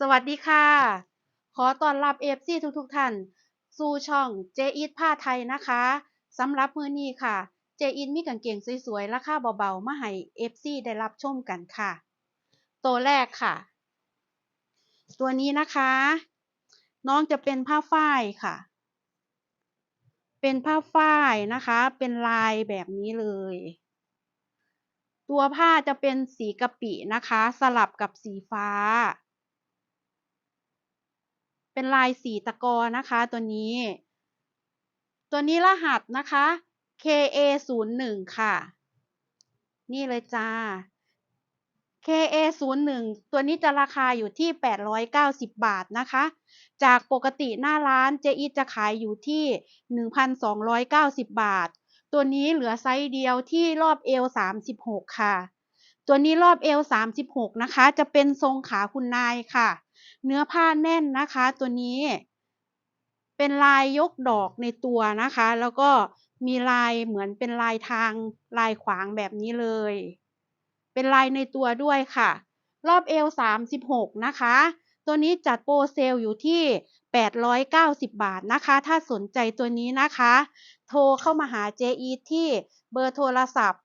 สวัสดีค่ะ ขอต้อนรับเอฟซีทุกๆท่าน สู่ช่องเจอีทผ้าไทยนะคะสำหรับมื้อนี้ค่ะ เจอีทมีกางเกงสวยๆ ราคาเบาๆ มาให้เอฟซีได้รับชมกันค่ะ ตัวแรกค่ะ ตัวนี้นะคะ น้องจะเป็นผ้าฝ้ายค่ะ เป็นผ้าฝ้ายนะคะ เป็นลายแบบนี้เลย ตัวผ้าจะเป็นสีกะปินะคะ สลับกับสีฟ้า เป็นลายสีตะกอนะคะตัวนี้ ตัวนี้รหัสนะคะ KA 0 1 ค่ะ นี่เลยจ้า KA 0 1 ตัวนี้จะราคาอยู่ที่ 890 บาทนะคะ จากปกติหน้าร้านเจอีจะขายอยู่ที่ 1,290 บาท ตัวนี้เหลือไซส์เดียวที่รอบเอว36 ค่ะ ตัวนี้รอบเอว36 นะคะ จะเป็นทรงขาคุณนายค่ะ เนื้อผ้าแน่นนะคะตัวนี้ เป็นลายยกดอกในตัวนะคะ แล้วก็มีลายเหมือนเป็นลายทางลายขวางแบบนี้เลย เป็นลายในตัวด้วยค่ะ รอบเอว36 นะคะ ตัวนี้จัดโปรเซลอยู่ที่ 890 บาทนะคะ ถ้าสนใจตัวนี้นะคะ โทรเข้ามาหาเจอีที่เบอร์โทรศัพท์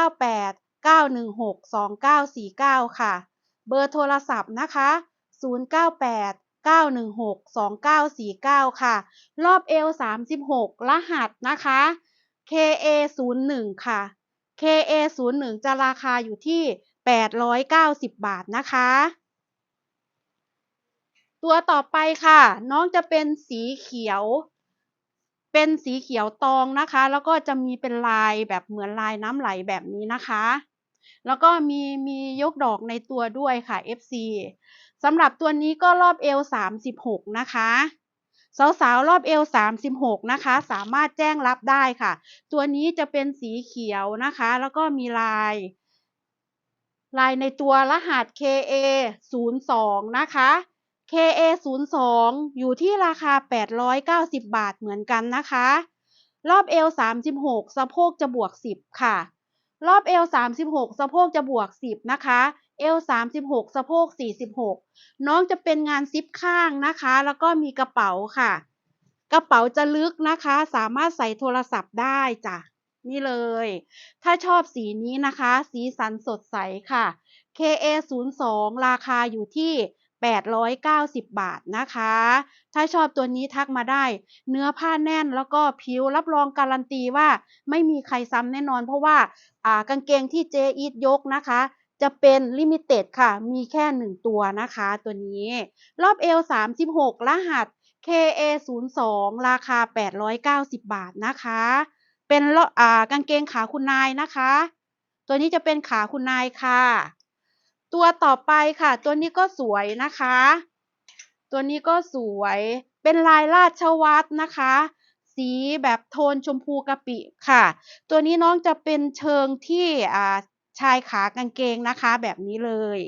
098 916 2949 ค่ะ เบอร์โทรศัพท์นะคะ 098 916 2949 ค่ะ รอบเอว36 รหัสนะคะ KA 0 1 ค่ะ KA 0 1 จะราคาอยู่ที่ 890 บาทนะคะ ตัวต่อไปค่ะ น้องจะเป็นสีเขียว เป็นสีเขียวตองนะคะ แล้วก็จะมีเป็นลายแบบเหมือนลายน้ำไหลแบบนี้นะคะ แล้วก็มีมียกดอกในตัวด้วยค่ะ FC สำหรับตัวนี้ก็รอบเอว36 นะคะสาวๆรอบเอว36 นะคะ สามารถแจ้งรับได้ค่ะ ตัวนี้จะเป็นสีเขียวนะคะ แล้วก็มีลาย ลายในตัวรหัส KA 02นะคะ KA 02อยู่ที่ราคา 890 บาทเหมือนกันนะคะ รอบเอว36 สะโพกจะบวก 10 ค่ะ รอบเอว36 สะโพกจะบวก 10 นะคะ เอว36สะโพก46น้องจะเป็นงานซิปข้างนะคะ แล้วก็มีกระเป๋าค่ะ กระเป๋าจะลึกนะคะ สามารถใส่โทรศัพท์ได้จ้ะนี่เลย ถ้าชอบสีนี้นะคะ สีสันสดใสค่ะ KA 02 ราคาอยู่ที่ 890 บาทนะคะ ถ้าชอบตัวนี้ทักมาได้ เนื้อผ้าแน่นแล้วก็ผิวรับรองการันตีว่าไม่มีใครซ้ำแน่นอน เพราะว่า อ่ากางเกงที่เจอีทยกนะคะ จะเป็นลิมิเต็ดค่ะ มีแค่หนึ่งตัวนะคะ ตัวนี้ รอบเอว36 รหัส KA 02 ราคา 890 บาทนะคะ เป็นอ่ากางเกงขาคุณนายนะคะ ตัวนี้จะเป็นขาคุณนายค่ะ ตัวต่อไปค่ะ ตัวนี้ก็สวยนะคะ ตัวนี้ก็สวย เป็นลายราชวัตรนะคะ สีแบบโทนชมพูกะปิค่ะ ตัวนี้น้องจะเป็นเชิงที่อ่า ชายขากางเกงนะคะแบบนี้เลย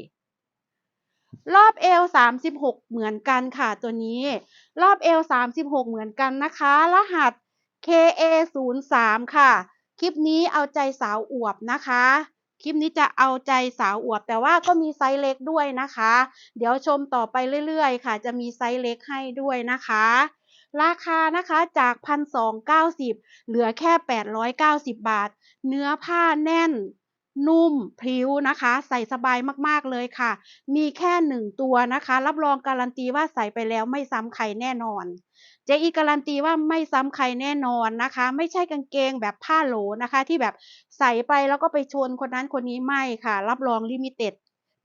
รอบเอว36 เหมือนกันค่ะตัวนี้ รอบเอว36 เหมือนกันนะคะ รหัส KA 0 3 ค่ะ คลิปนี้เอาใจสาวอวบนะคะคลิปนี้จะเอาใจสาวอวบ แต่ว่าก็มีไซส์เล็กด้วยนะคะ เดี๋ยวชมต่อไปเรื่อยๆ ค่ะ จะมีไซส์เล็กให้ด้วยนะคะ ราคานะคะจาก 1,290 เหลือแค่ 890 บาท เนื้อผ้าแน่น นุ่มพริ้วนะคะ ใส่สบายมากๆเลยค่ะ มีแค่หนึ่งตัวนะคะ รับรองการันตีว่าใส่ไปแล้วไม่ซ้ำใครแน่นอน เจอีการันตีว่าไม่ซ้ำใครแน่นอนนะคะ ไม่ใช่กางเกงแบบผ้าโหลนะคะ ที่แบบใส่ไปแล้วก็ไปชนคนนั้นคนนี้ไม่ค่ะ รับรองลิมิเต็ด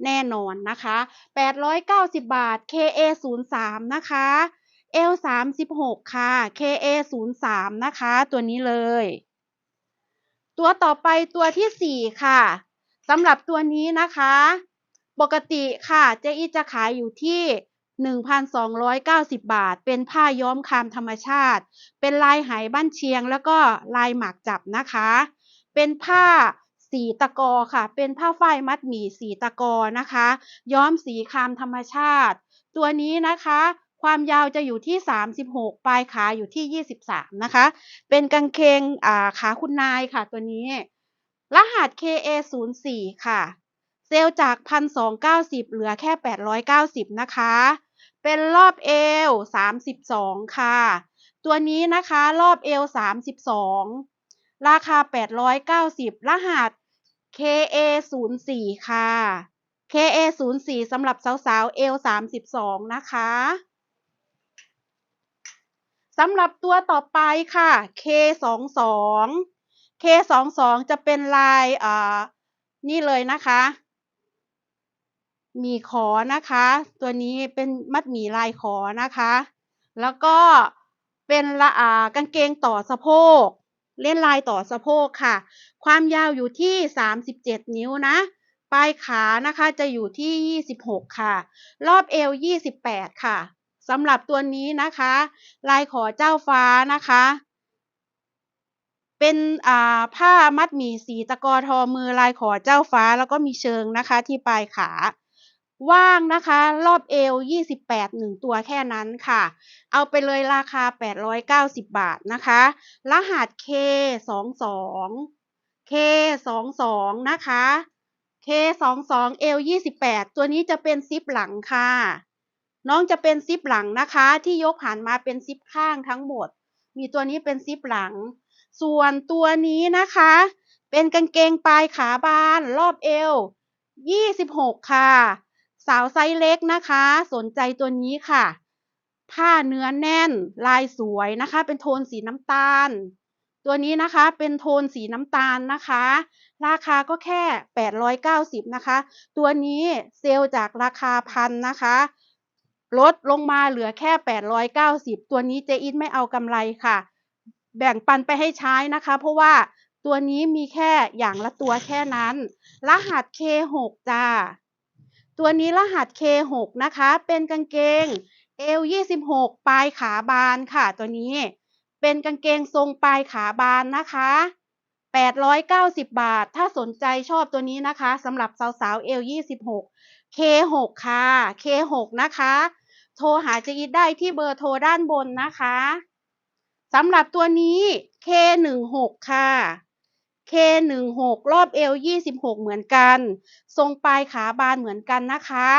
แน่นอนนะคะ 890 บาท KA 03 นะคะ L 36 ค่ะ KA 03 นะคะ ตัวนี้เลย ตัวต่อไปตัวที่ 4 ค่ะสำหรับตัวนี้นะคะ ปกติค่ะเจอีจะขายอยู่ที่ 1,290 บาท เป็นผ้าย้อมคามธรรมชาติ เป็นลายไหบ้านเชียง แล้วก็ลายหมากจับนะคะ เป็นผ้าสีตะกอค่ะ เป็นผ้าฝ้ายมัดหมี่สีตะกอนะคะ ย้อมสีคามธรรมชาติ ตัวนี้นะคะ ความยาวจะอยู่ที่ 36 ปลายขาอยู่ที่ 23 นะคะ เป็นกางเกงขาคุณนายค่ะตัวนี้ รหัส KA 0 4 ค่ะ เซลล์จาก 1,290 เหลือแค่ 890 นะคะ เป็นรอบเอว 32 ค่ะ ตัวนี้นะคะรอบเอว 32 ราคา 890 รหัส KA04 ค่ะ KA04 สำหรับสาวๆเอว32 นะคะ สำหรับตัวต่อไปค่ะ K22 K22 จะเป็นลายอ่านี่เลยนะคะ มีขอนะคะ ตัวนี้เป็นมัดหมี่ลายขอนะคะ แล้วก็เป็นละอ่ากางเกงต่อสะโพก เล่นลายต่อสะโพกค่ะ ความยาวอยู่ที่ 37 นิ้วนะ ปลายขานะคะจะอยู่ที่ 26 ค่ะ รอบเอว 28 ค่ะ สำหรับตัวนี้นะคะ ลายขอเจ้าฟ้านะคะ เป็นอ่าผ้ามัดหมี่สีตะกอทอมือลายขอเจ้าฟ้าแล้วก็มีเชิงนะคะที่ปลายขาว่างนะคะ รอบเอว 28หนึ่งตัวแค่นั้นค่ะ เอาไปเลยราคา 890 บาทนะคะ รหัส K22 K22 นะคะ K22 เอว28 ตัวนี้จะเป็นซิปหลังค่ะ น้องจะเป็นซิปหลังนะคะ ที่ยกหันมาเป็นซิปข้างทั้งหมด มีตัวนี้เป็นซิปหลัง ส่วนตัวนี้นะคะ เป็นกางเกงปลายขาบานรอบเอว 26 ค่ะ สาวไซส์เล็กนะคะ สนใจตัวนี้ค่ะ ผ้าเนื้อแน่นลายสวยนะคะ เป็นโทนสีน้ำตาล ตัวนี้นะคะเป็นโทนสีน้ำตาลนะคะ ราคาก็แค่ 890 นะคะ ตัวนี้เซลล์จากราคาพันนะคะ ลดลงมาเหลือแค่ 890 ตัวนี้เจอินไม่เอากำไรค่ะ แบ่งปันไปให้ใช้นะคะ เพราะว่าตัวนี้มีแค่อย่างละตัวแค่นั้น รหัส K6 จ้า ตัวนี้รหัส K6 นะคะ เป็นกางเกงเอว26 ปลายขาบานค่ะ ตัวนี้ เป็นกางเกงทรงปลายขาบานนะคะ 890 บาท ถ้าสนใจชอบตัวนี้นะคะสำหรับสาวๆเอว26 K6 ค่ะ K6 นะคะ โทรหาเจอิดได้ที่เบอร์โทรด้านบนนะคะสำหรับตัวนี้ K16 ค่ะ K16 รอบเอว26 เหมือนกัน ทรงปลายขาบานเหมือนกันนะคะ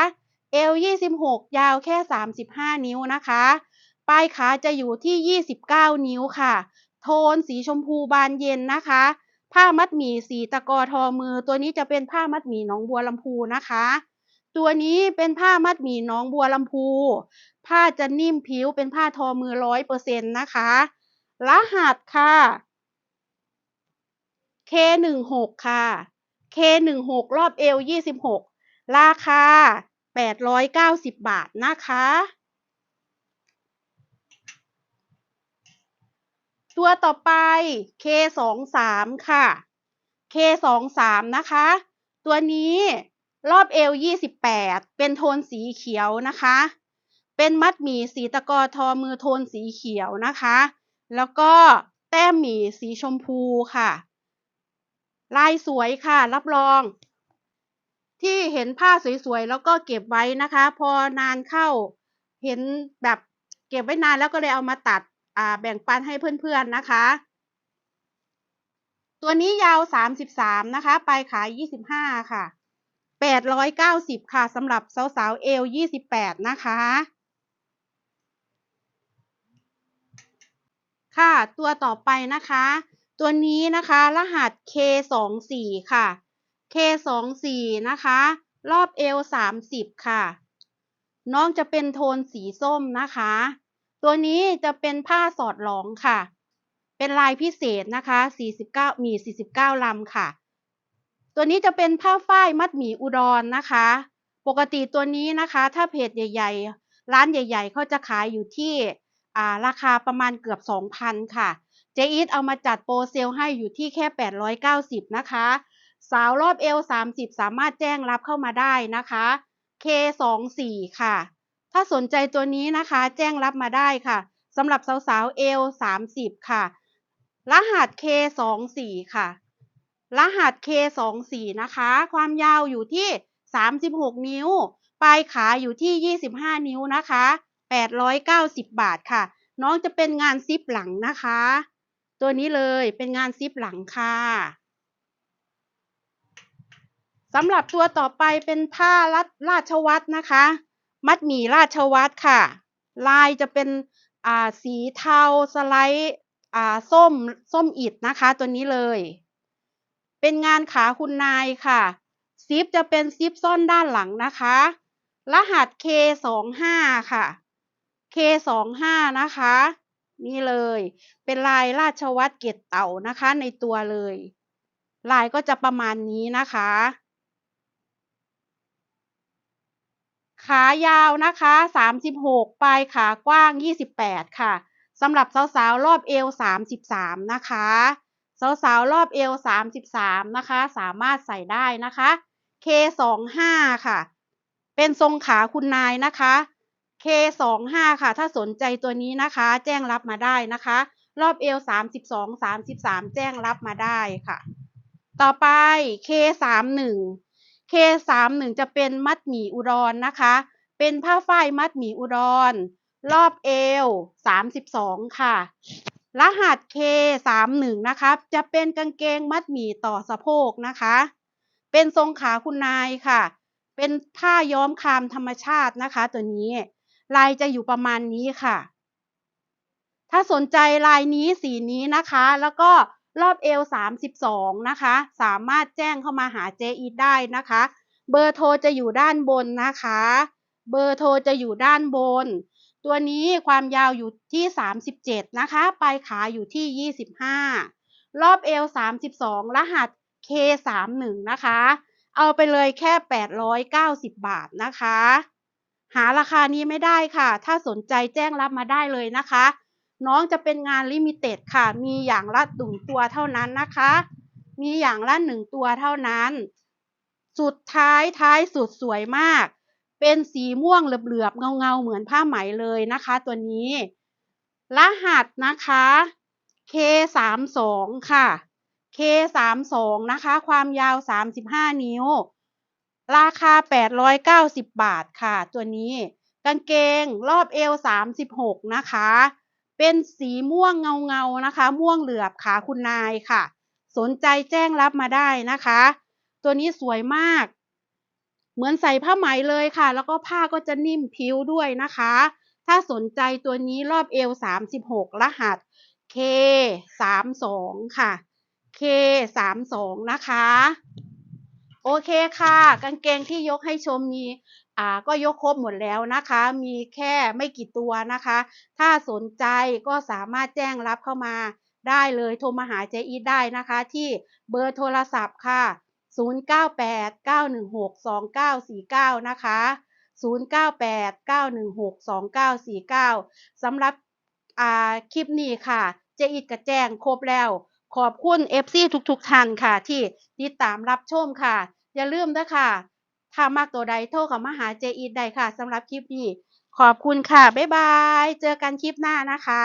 เอว26 ยาวแค่ 35 นิ้วนะคะ ปลายขาจะอยู่ที่ 29 นิ้วค่ะ โทนสีชมพูบานเย็นนะคะ ผ้ามัดหมี่สีตะกอทอมือ ตัวนี้จะเป็นผ้ามัดหมี่น้องบัวลำพูนะคะ ตัวนี้เป็นผ้ามัดหมี่น้องบัวลำพู ผ้าจะนิ่มผิวเป็นผ้าทอมือร้อยเปอร์เซ็นต์นะคะ รหัสค่ะ K16 ค่ะ K16 รอบเอว26 ราคา 890 บาทนะคะ ตัวต่อไป K23 ค่ะ K23 นะคะ ตัวนี้ รอบเอว 28 เป็นโทนสีเขียวนะคะ เป็นมัดหมี่สีตะกอทอมือโทนสีเขียวนะคะ แล้วก็แต้มหมี่สีชมพูค่ะ ลายสวยค่ะ รับรอง ที่เห็นผ้าสวยๆ แล้วก็เก็บไว้นะคะ พอนานเข้า เห็นแบบเก็บไว้นานแล้วก็เลยเอามาตัดแบ่งปันให้เพื่อนๆนะคะ ตัวนี้ยาว 33 นะคะ ปลายขา 25 ค่ะ 890 ค่ะสำหรับสาวๆเอว28 นะคะ ค่ะตัวต่อไปนะคะ ตัวนี้นะคะรหัส K24 ค่ะ K24 นะคะ รอบเอว30 ค่ะ น้องจะเป็นโทนสีส้มนะคะ ตัวนี้จะเป็นผ้าสอดหลองค่ะ เป็นลายพิเศษนะคะ 49 มี 49 ลำค่ะ ตัวนี้จะเป็นผ้าฝ้ายมัดหมี่อุดรนนะคะ ปกติตัวนี้นะคะ ถ้าเพจใหญ่ ๆ ร้านใหญ่ ๆเขาจะขายอยู่ที่ราคาประมาณเกือบ 2,000 ค่ะ เจอีทเอามาจัดโปรเซลให้อยู่ที่แค่ 890 นะคะ สาวรอบเอว 30 สามารถแจ้งรับเข้ามาได้นะคะ K24 ค่ะ ถ้าสนใจตัวนี้นะคะ แจ้งรับมาได้ค่ะสำหรับสาวๆเอล30 ค่ะ รหัส K24 ค่ะ รหัส K24 นะคะ ความยาวอยู่ที่ 36 นิ้ว ปลายขาอยู่ที่ 25 นิ้วนะคะ 890 บาทค่ะ น้องจะเป็นงานซิปหลังนะคะ ตัวนี้เลยเป็นงานซิปหลังค่ะสำหรับตัวต่อไปเป็นผ้ารัดราชวัตรนะคะ มัดหมี่ราชวัตรค่ะ ลายจะเป็นอ่าสีเทาสไลด์อ่าส้มส้มอิดนะคะ ตัวนี้เลย เป็นงานขาคุณนายค่ะซิปจะเป็นซิปซ่อนด้านหลังนะคะ รหัส K สองห้าค่ะ K สองห้านะคะ นี่เลย เป็นลายราชวัตรเกตเต่านะคะในตัวเลย ลายก็จะประมาณนี้นะคะ ขายาวนะคะ 36 ปลายขากว้าง 28 ค่ะสำหรับสาวๆ รอบเอว 33 นะคะ สาวๆ รอบเอว 33 นะคะ สามารถใส่ได้นะคะ K25 ค่ะ เป็นทรงขาคุณนายนะคะ K25 ค่ะ ถ้าสนใจตัวนี้นะคะ แจ้งรับมาได้นะคะ รอบเอว 32 33 แจ้งรับมาได้ค่ะ ต่อไป K31 K31 จะเป็นมัดหมี่อุดรนะคะ เป็นผ้าฝ้ายมัดหมี่อุดร รอบเอว 32 ค่ะ รหัส K31 นะคะจะเป็นกางเกงมัดหมี่ต่อสะโพกนะคะ เป็นทรงขาคุณนายค่ะ เป็นผ้าย้อมคามธรรมชาตินะคะ ตัวนี้ ลายจะอยู่ประมาณนี้ค่ะ ถ้าสนใจลายนี้สีนี้นะคะ แล้วก็รอบเอว32นะคะ สามารถแจ้งเข้ามาหาเจอีทได้นะคะ เบอร์โทรจะอยู่ด้านบนนะคะ เบอร์โทรจะอยู่ด้านบน ตัวนี้ความยาวอยู่ที่ 37 นะคะ ปลายขาอยู่ที่ 25 รอบเอว 32 รหัส K31 นะคะ เอาไปเลยแค่ 890 บาทนะคะ หาราคานี้ไม่ได้ค่ะ ถ้าสนใจแจ้งรับมาได้เลยนะคะ น้องจะเป็นงานลิมิเต็ดค่ะ มีอย่างละหนึ่งตัวเท่านั้นนะคะ มีอย่างละหนึ่งตัวเท่านั้น สุดท้ายท้ายสุดสวยมาก เป็นสีม่วงเหลือบๆเงาๆเหมือนผ้าไหมเลยนะคะ ตัวนี้ รหัสนะคะ K32 ค่ะ K32 นะคะ ความยาว 35 นิ้ว ราคา 890 บาทค่ะ ตัวนี้ กางเกงรอบเอว 36 นะคะ เป็นสีม่วงเงาๆนะคะ ม่วงเหลือบขาคุณนายค่ะ สนใจแจ้งรับมาได้นะคะ ตัวนี้สวยมาก เหมือนใส่ผ้าไหมเลยค่ะ แล้วก็ผ้าก็จะนิ่มผิวด้วยนะคะ ถ้าสนใจตัวนี้รอบเอว 36 รหัส K 32ค่ะ K 32นะคะ โอเคค่ะ กางเกงที่ยกให้ชมมีอ่าก็ยกครบหมดแล้วนะคะ มีแค่ไม่กี่ตัวนะคะ ถ้าสนใจก็สามารถแจ้งรับเข้ามาได้เลย โทรมาหาเจอีได้นะคะ ที่เบอร์โทรศัพท์ค่ะ 0989162949 นะคะ 0989162949 สำหรับคลิปนี้ค่ะ เจอีทก็แจ้งครบแล้ว ขอบคุณ FC ทุกๆท่านค่ะ ที่ติดตามรับชมค่ะ อย่าลืมนะค่ะ ถ้ามากตัวใดโทรเข้ามาหาเจอีทได้ค่ะสำหรับคลิปนี้ ขอบคุณค่ะ บ๊ายบาย เจอกันคลิปหน้านะคะ